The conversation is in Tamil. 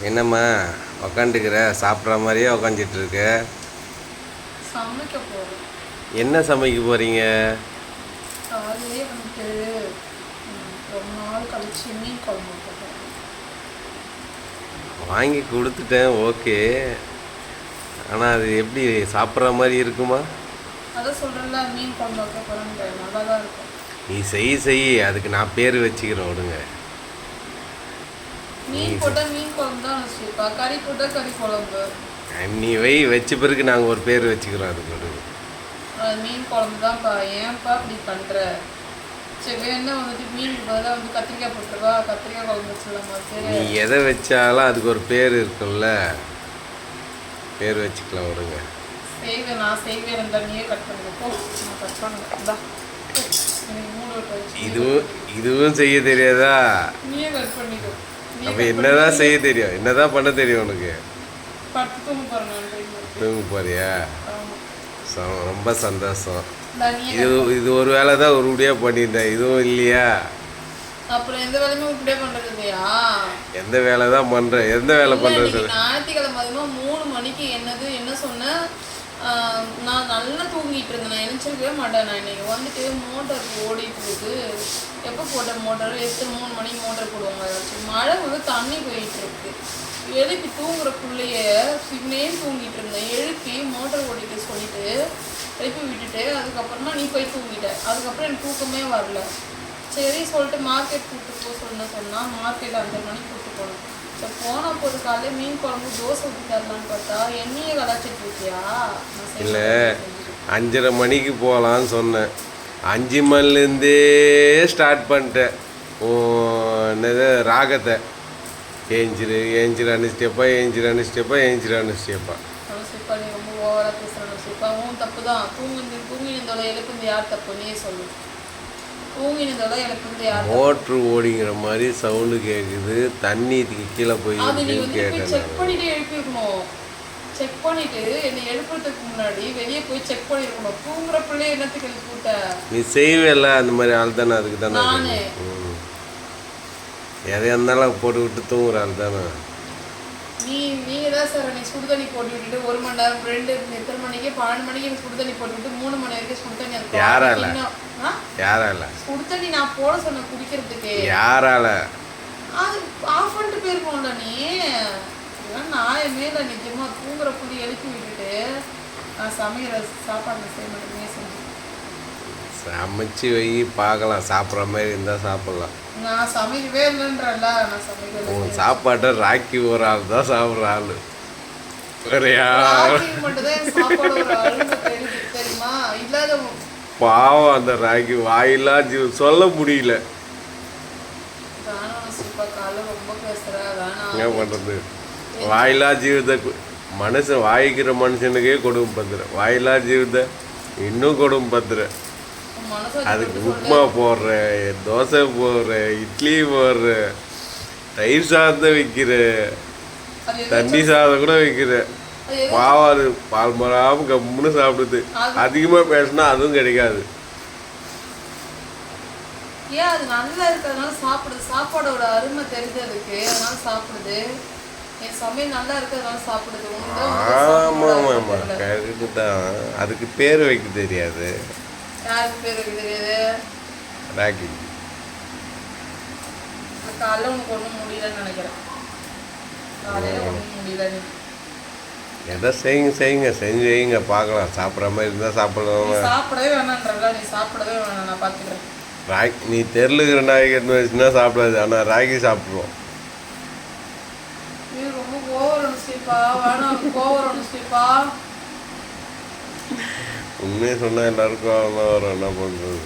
என்னம்மா உக்காந்துக்கிற சாப்பிட்ற மாதிரியே உக்காந்துட்டு இருக்க சமைக்க போகிறோம் என்ன சமைக்க போகிறீங்க வாங்கி கொடுத்துட்டேன் ஓகே. ஆனால் அது எப்படி சாப்பிட்ற மாதிரி இருக்கும். நீ செய் செய். அதுக்கு நான் பேர் வச்சுக்கிறேன் விடுங்க. மீன் போட்டால் மீன் குழம்பு தான் வச்சுப்பா கறி போட்டால் கறி குழம்பு. நீ வை வச்ச பிறகு நாங்கள் ஒரு பேர் வச்சுக்கிறோம் அது மீன் குழம்பு தான்ப்பா ஏன்ப்பா இப்படி பண்ணுற சரி வேணா வந்துட்டு மீனுக்கு பதிலாக வந்து கத்திரிக்காய் போட்டுருவா கத்திரிக்காய் குழம்பு வச்சிடலாமா நீ சரி எதை வச்சாலும் அதுக்கு ஒரு பேர் இருக்கும்ல. பேர் வச்சுக்கலாம் விடுங்க. செய்வேன் நான் செய்வேன். இருந்தா நீயே கட் பண்ணுங்க. போ நான் கட் பண்ணுங்க. இதுவும் இதுவும் செய்ய தெரியாதா? நீயே கட் பண்ணிக்கோ. அப்போ என்னதான் செய்ய தெரியும்? என்னதான் பண்ண தெரியும் உனக்கு? தூங்க போறியா? ரொம்ப சந்தோஷம். இது இது ஒரு வேலை தான் ஒரு முடியாக பண்ணியிருந்தேன். இதுவும் இல்லையா? அப்புறம் எந்த வேலையுமே பண்றது இல்லையா? எந்த வேலை தான் பண்ணுறேன் எந்த வேலை இன்னைக்கு ஞாயிற்றுக்கிழமை மூணு மணிக்கு என்னது என்ன சொன்னேன் ஆஹ், நான் நல்லா தூங்கிட்டு இருந்தேன். நான் நினச்சிக்கவே மாட்டேன். நான் இன்னைக்கு வந்துட்டு மோட்டார் ஓடிட்டு இருக்கு. எப்போ போட்ட மோட்டார்? எட்டு மூணு மணிக்கு மோட்டர் போடுவாங்க. மழை வந்து தண்ணி போயிட்டு இருக்கு. எழுப்பி தூங்குற பிள்ளைய சின்னே தூங்கிட்டு இருந்தேன். எழுப்பி மோட்டார் ஓடிட்டு சொல்லிட்டு எழுப்பி விட்டுட்டு அதுக்கப்புறமா நீ போய் தூங்கிட்ட. அதுக்கப்புறம் எனக்கு தூக்கமே வரல. சரி சொல்லிட்டு மார்க்கெட் கூப்பிட்டு போக சொன்ன சொன்னால் மார்க்கெட் அஞ்சரை மணிக்கு கூப்பிட்டு போனோம் சரி போன போது காலையில் மீன் குழம்பு தோசை ஊற்றி தரலான்னு பார்த்தா எண்ணெயை கலாச்சிட்டு இருக்கியா? இல்லை. அஞ்சரை மணிக்கு போகலான்னு சொன்னேன். அஞ்சு மணிலேருந்தே ஸ்டார்ட் பண்ணிட்டேன். ஓ, என்னது ராகத்தை. ஏஞ்சிரு ஏஞ்சிரு அனுச்சிட்டப்பா ஏஞ்சிரு அனுச்சிட்டப்பா ஏஞ்சிரு அனுச்சிட்டப்பா அவன் சிப்பா நீ ரொம்ப ஓவராக பேசுகிறான் சிப்பா உன் தப்பு தான். தூங்கி தூங்கினதோட எழுப்புந்து யார் தப்பு நீயே சொல்லு தூங்கினதோட எழுப்புந்து யார் தப்பு? மோட்ரு ஓடிங்கிற மாதிரி சவுண்டு கேட்குது தண்ணி கீழே போய் கேட்டேன் செக். பண்ணிட்டு எழுப்பிருக்கணும் செக் பண்ணிட்டு என்னை எழுப்புறதுக்கு முன்னாடி வெளியே போய் செக் பண்ணிருக்கணும் தூங்குற பிள்ளை என்னத்துக்கு எழுப்பி விட்ட நீ செய்வேல அந்த மாதிரி ஆள் தானே அதுக்கு தானே நானு. எதையா இருந்தாலும் போட்டு விட்டு தூங்குற ஆள் தானே. நீ நீங்க தான் சார் நீ சுடுதண்ணி போட்டு விட்டுட்டு ஒரு மணி நேரம் ரெண்டு எத்தனை மணிக்கு பன்னெண்டு மணிக்கு எனக்கு சுடுதண்ணி போட்டு விட்டு மூணு மணி வரைக்கும் சுடுதண்ணி அது யாரால? யாரால? சுடுதண்ணி நான் போட சொன்னேன் குடிக்கிறதுக்கு. யாரால? அது ஆஃப் பண்ணிட்டு போயிருக்கோம்ல நீ. நியாயமே இல்லை நிஜமா தூங்குற புள்ளி எழுப்பி விட்டுட்டு நான் சமைக்கிற சாப்பாடு செய்ய மாட்டேங்க செஞ்சு சமைச்சு வை பார்க்கலாம். சாப்பிட்ற மாதிரி இருந்தால் சாப்பிட்லாம். நான் சமைக்கவே இல்லைன்றல நான் சமைக்கல உன் சாப்பாட்டை ராக்கி ஒரு ஆள் தான் சாப்பிட்ற ஆள். ராகி மட்டும்தான் சாப்பாடு ஒரு தெரியுது தெரியுமா? இல்லாத பாவம் அந்த ராக்கி வாயிலாம் ஜீவ சொல்ல முடியல. என்ன பண்ணுறது வாயிலா ஜீவித மனுஷன் வாய்க்கிற மனுஷனுக்கே கொடுமை பத்துற வாயிலா ஜீவித இன்னும் கொடுமை பத்துற அதுக்கு உப்புமா போடுற தோசை போடுற இட்லி போடுற தயிர் சாதம் வைக்கிற அது எது- தண்ணி சாதம் கூட வைக்கிற. எது- பாவம் அது பால் மராம கம்முன்னு சாப்பிடுது. அது- அதிகமாக பேசினா அதுவும் கிடைக்காது. ஏன் அது நல்லா இருக்கிறதுனால சாப்பிடுது? சாப்பாடோட அருமை தெரியுது அதுக்கு. அதனால சாப்பிடுது. என் சமையல் நல்லா இருக்கிறதுனால சாப்பிடுது. ஆமாம் ஆமாம். கரெக்டு தான் அதுக்கு பேர் வைக்க தெரியாது. யாருக்கு பேர் வைக்க தெரியாது? ராக்கி நான் காலைல உனக்கு ஒன்றும் முடியலன்னு நினைக்கிறேன். காலையில ஒன்றும் முடியல நீ எதை செய்யுங்க செய்யுங்க செஞ்சு வைங்க பார்க்கலாம். சாப்பிட்ற மாதிரி இருந்தால் சாப்பிடலாம். சாப்பிடவே வேணான்றல நீ சாப்பிடவே வேணாம் நான் பார்த்துக்கிறேன். ராக்கி நீ தெருளுக்கிற நாய்க்கு எடுத்து வச்சுன்னா சாப்பிடாது. ஆனால் சாப்பிட்ருவோம் ரொம்ப வேணாம் கோவம் அனுஷ்டிப்பா உண்மையை சொன்னால் எல்லாருக்கும் அவ்வளோ வரும். என்ன பண்ணுறது